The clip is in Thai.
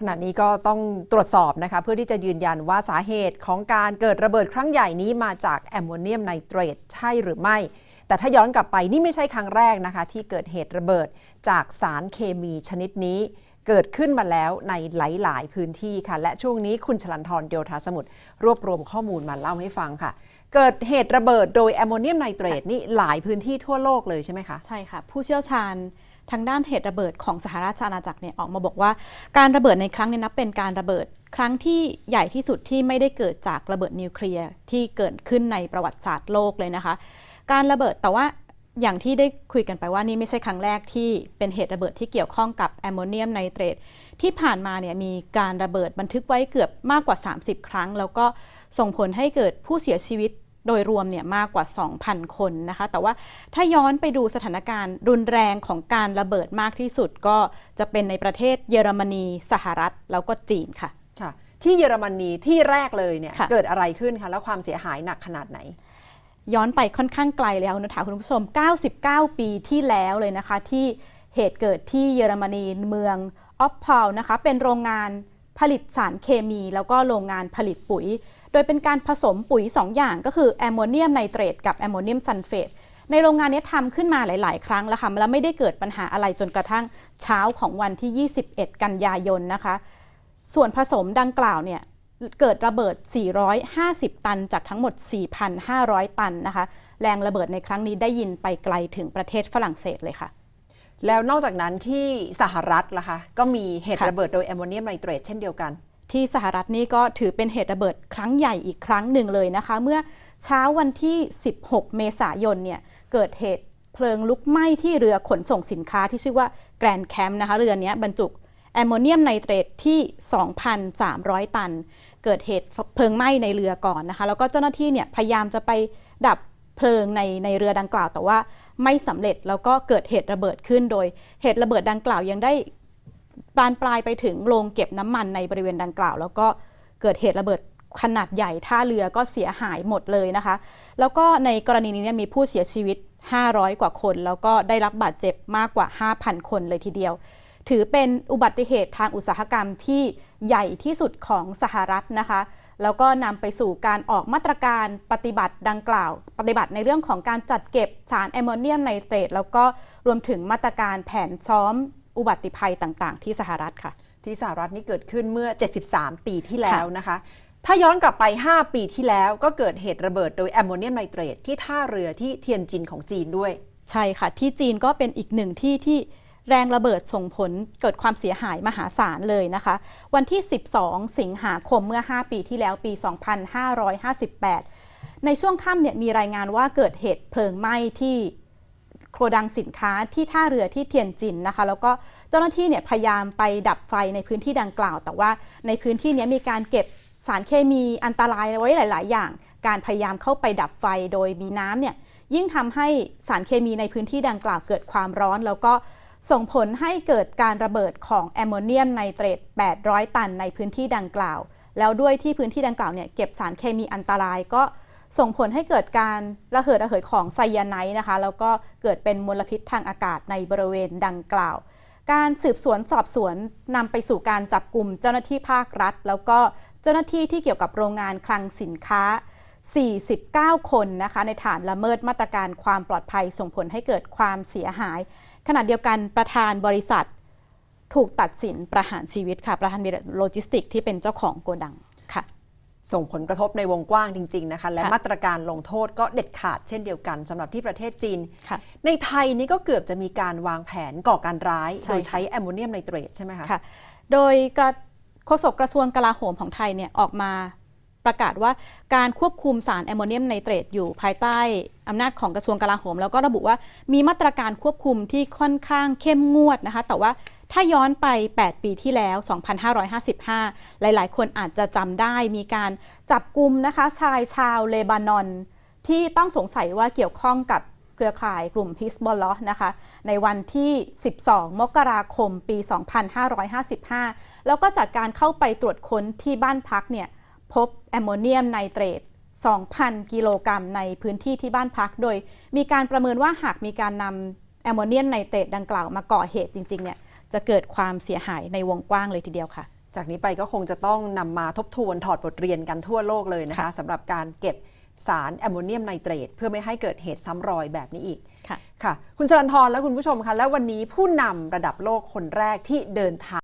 ขณะนี้ก็ต้องตรวจสอบนะคะเพื่อที่จะยืนยันว่าสาเหตุของการเกิดระเบิดครั้งใหญ่นี้มาจากแอมโมเนียมไนเตรตใช่หรือไม่ แต่ถ้าย้อนกลับไปนี่ไม่ใช่ครั้งแรกนะคะ ที่เกิดเหตุระเบิดจากสารเคมีชนิดนี้ เกิดขึ้นมาแล้วในหลาย ๆ พื้นที่ค่ะ และช่วงนี้คุณชลันทรโยธาสมุทรรวบรวมข้อมูลมาเล่าให้ฟังค่ะ เกิดเหตุระเบิดโดยแอมโมเนียมไนเตรตนี่หลายพื้นที่ทั่วโลกเลยใช่ไหมคะใช่ค่ะผู้เชี่ยวชาญ ทางด้านเหตุระเบิดของสหราชอาณาจักรเนี่ยออกมาบอกว่า การระเบิดในครั้งนี้นับเป็นการระเบิดครั้งที่ใหญ่ที่สุดที่ไม่ได้เกิดจากระเบิดนิวเคลียร์ที่เกิดขึ้นในประวัติศาสตร์โลกเลยนะคะ การระเบิดแต่ว่าอย่างที่ได้คุยกันไปว่านี่ไม่ใช่ครั้งแรกที่เป็นเหตุระเบิดที่เกี่ยวข้องกับแอมโมเนียมไนเตรตที่ผ่านมาเนี่ยมีการระเบิดบันทึกไว้เกือบมากกว่า 30 ครั้ง แล้วก็ส่งผลให้เกิดผู้เสียชีวิต โดยรวมเนี่ยมากกว่า 2,000 คนนะคะ แต่ว่าถ้าย้อนไปดูสถานการณ์รุนแรงของการระเบิดมากที่สุดก็จะเป็นในประเทศเยอรมนี สหรัฐ แล้วก็จีนค่ะค่ะ ที่เยอรมนีที่แรกเลยเนี่ยค่ะเกิดอะไรขึ้นคะแล้วความเสียหายหนักขนาดไหนย้อนไปค่อนข้างไกลแล้วนะถามคุณผู้ชม 99 ปีที่แล้วเลยนะคะ ที่เหตุเกิดที่เยอรมนีเมืองออฟพาวนะคะ เป็นโรงงาน ผลิตสารเคมี แล้วก็โรงงานผลิตปุ๋ย โดยเป็นการผสมปุ๋ย 2 อย่างก็คือแอมโมเนียมไนเตรตกับแอมโมเนียมซัลเฟตในโรงงานนี้ทำขึ้นมาหลาย ๆ ครั้งแล้วค่ะแล้วไม่ได้เกิดปัญหาอะไรจนกระทั่งเช้าของวันที่ 21 กันยายนนะคะ ส่วนผสมดังกล่าวเนี่ยเกิดระเบิด 450 ตันจากทั้งหมด 4,500 ตันนะคะ แรงระเบิดในครั้งนี้ได้ยินไปไกลถึงประเทศฝรั่งเศสเลยค่ะ แล้วนอกจากนั้นที่สหรัฐล่ะคะก็มีเหตุระเบิดโดยแอมโมเนียมไนเตรตเช่นเดียวกัน ที่สหรัฐนี่ก็ถือเป็นเหตุระเบิดครั้งใหญ่อีกครั้งหนึ่งเลยนะคะ เมื่อเช้าวันที่ 16 เมษายนเนี่ยเกิดเหตุเพลิงลุกไหม้ที่เรือขนส่งสินค้าที่ชื่อว่าแกรนด์แคมป์นะคะเรือเนี้ยบรรจุแอมโมเนียมไนเตรตที่ 2,300 ตัน เกิดเหตุเพลิงไหม้ในเรือก่อนนะคะ แล้วก็เจ้าหน้าที่เนี่ยพยายามจะไปดับ เพลิงในในเรือดังกล่าว แต่ว่าไม่สำเร็จแล้วก็เกิดเหตุระเบิดขึ้น โดยเหตุระเบิดดังกล่าวยังได้บานปลายไปถึงโรงเก็บน้ำมันในบริเวณดังกล่าว แล้วก็เกิดเหตุระเบิดขนาดใหญ่ท่าเรือก็เสียหายหมดเลยนะคะ แล้วก็ในกรณีนี้มีผู้เสียชีวิต 500 กว่าคน แล้วก็ได้รับบาดเจ็บมากกว่า 5,000 คนเลยทีเดียว ถือเป็นอุบัติเหตุทางอุตสาหกรรมที่ใหญ่ที่สุดของสหรัฐนะคะ แล้วก็นำไปสู่การออกมาตรการปฏิบัติดังกล่าว ปฏิบัติในเรื่องของการจัดเก็บสารแอมโมเนียมไนเตรตแล้วก็รวมถึงมาตรการแผนซ้อมอุบัติภัยต่างๆ ที่สหรัฐค่ะ ที่สหรัฐนี่เกิดขึ้นเมื่อ 73 ปีที่แล้วนะคะ ถ้าย้อนกลับไป 5 ปีที่แล้วก็เกิดเหตุระเบิดโดยแอมโมเนียมไนเตรตที่ท่าเรือที่เทียนจินของจีนด้วย ใช่ค่ะ ที่จีนก็เป็นอีกหนึ่งที่ที่ แรงระเบิดส่งผลเกิดความเสียหายมหาศาลเลยนะคะ วันที่ 12 สิงหาคมเมื่อ 5 ปีที่แล้วปี 2558 ในช่วงค่ำเนี่ยมีรายงานว่าเกิดเหตุเพลิงไหม้ที่โกดังสินค้าที่ท่าเรือที่เทียนจินนะคะ แล้วก็เจ้าหน้าที่เนี่ยพยายามไปดับไฟในพื้นที่ดังกล่าว แต่ว่าในพื้นที่นี้มีการเก็บสารเคมีอันตรายไว้หลาย ๆ อย่าง การพยายามเข้าไปดับไฟโดยมีน้ำเนี่ยยิ่งทำให้สารเคมีในพื้นที่ดังกล่าวเกิดความร้อน แล้วก็ ส่งผลให้เกิดการระเบิดของแอมโมเนียมไนเตรต 800 ตันในพื้นที่ดังกล่าว แล้วด้วยที่พื้นที่ดังกล่าวเนี่ยเก็บสารเคมีอันตรายก็ส่งผลให้เกิดการระเหยระเหยของไซยาไนด์นะคะ แล้วก็เกิดเป็นมลพิษทางอากาศในบริเวณดังกล่าว การสืบสวนสอบสวนนำไปสู่การจับกลุ่มเจ้าหน้าที่ภาครัฐ แล้วก็เจ้าหน้าที่ที่เกี่ยวกับโรงงานคลังสินค้า 49 คนนะคะ ในฐานละเมิดมาตรการความปลอดภัย ส่งผลให้เกิดความเสียหาย ขณะเดียวกันประธานบริษัท ถูกตัดสินประหารชีวิตค่ะ ประธานบริษัทโลจิสติกที่เป็นเจ้าของโกดังค่ะ ส่งผลกระทบในวงกว้างจริง ๆ นะคะ และค่ะมาตรการลงโทษก็เด็ดขาดเช่นเดียวกันสำหรับที่ประเทศจีนค่ะในไทยนี่ก็เกือบจะมีการวางแผนก่อการร้ายใช่โดยค่ะใช้แอมโมเนียมไนเตรตใช่ไหมคะค่ะโดยกระโฆษกกระทรวงกลาโหมของไทยเนี่ยออกมา ประกาศว่าการควบคุมสารแอมโมเนียมไนเตรตอยู่ภายใต้อำนาจของกระทรวงกลาโหม แล้วก็ระบุว่ามีมาตรการควบคุมที่ค่อนข้างเข้มงวดนะคะ แต่ว่าถ้าย้อนไป 8 ปีที่แล้ว 2555 หลายๆ คนอาจจะจำได้มีการจับกลุ่มนะคะชายชาวเลบานอน ที่ต้องสงสัยว่าเกี่ยวข้องกับเครือข่ายกลุ่มฮิสบอลล์นะคะในวันที่ 12 มกราคมปี 2555 แล้วก็จากการเข้าไปตรวจค้นที่บ้านพักเนี่ย พบแอมโมเนียมไนเตรต 2,000 กิโลกรัมในพื้นที่ที่บ้านพัก โดยมีการประเมินว่าหากมีการนำแอมโมเนียมไนเตรตดังกล่าวมาก่อเหตุจริง ๆ เนี่ย จะเกิดความเสียหายในวงกว้างเลยทีเดียวค่ะ จากนี้ไปก็คงจะต้องนำมาทบทวนถอดบทเรียนกันทั่วโลกเลยนะคะค่ะสำหรับการเก็บสารแอมโมเนียมไนเตรตเพื่อไม่ให้เกิดเหตุซ้ำรอยแบบนี้อีก ค่ะ ค่ะ คุณสรันทรและคุณผู้ชมคะ และวันนี้ผู้นำระดับโลกคนแรกที่เดินทาง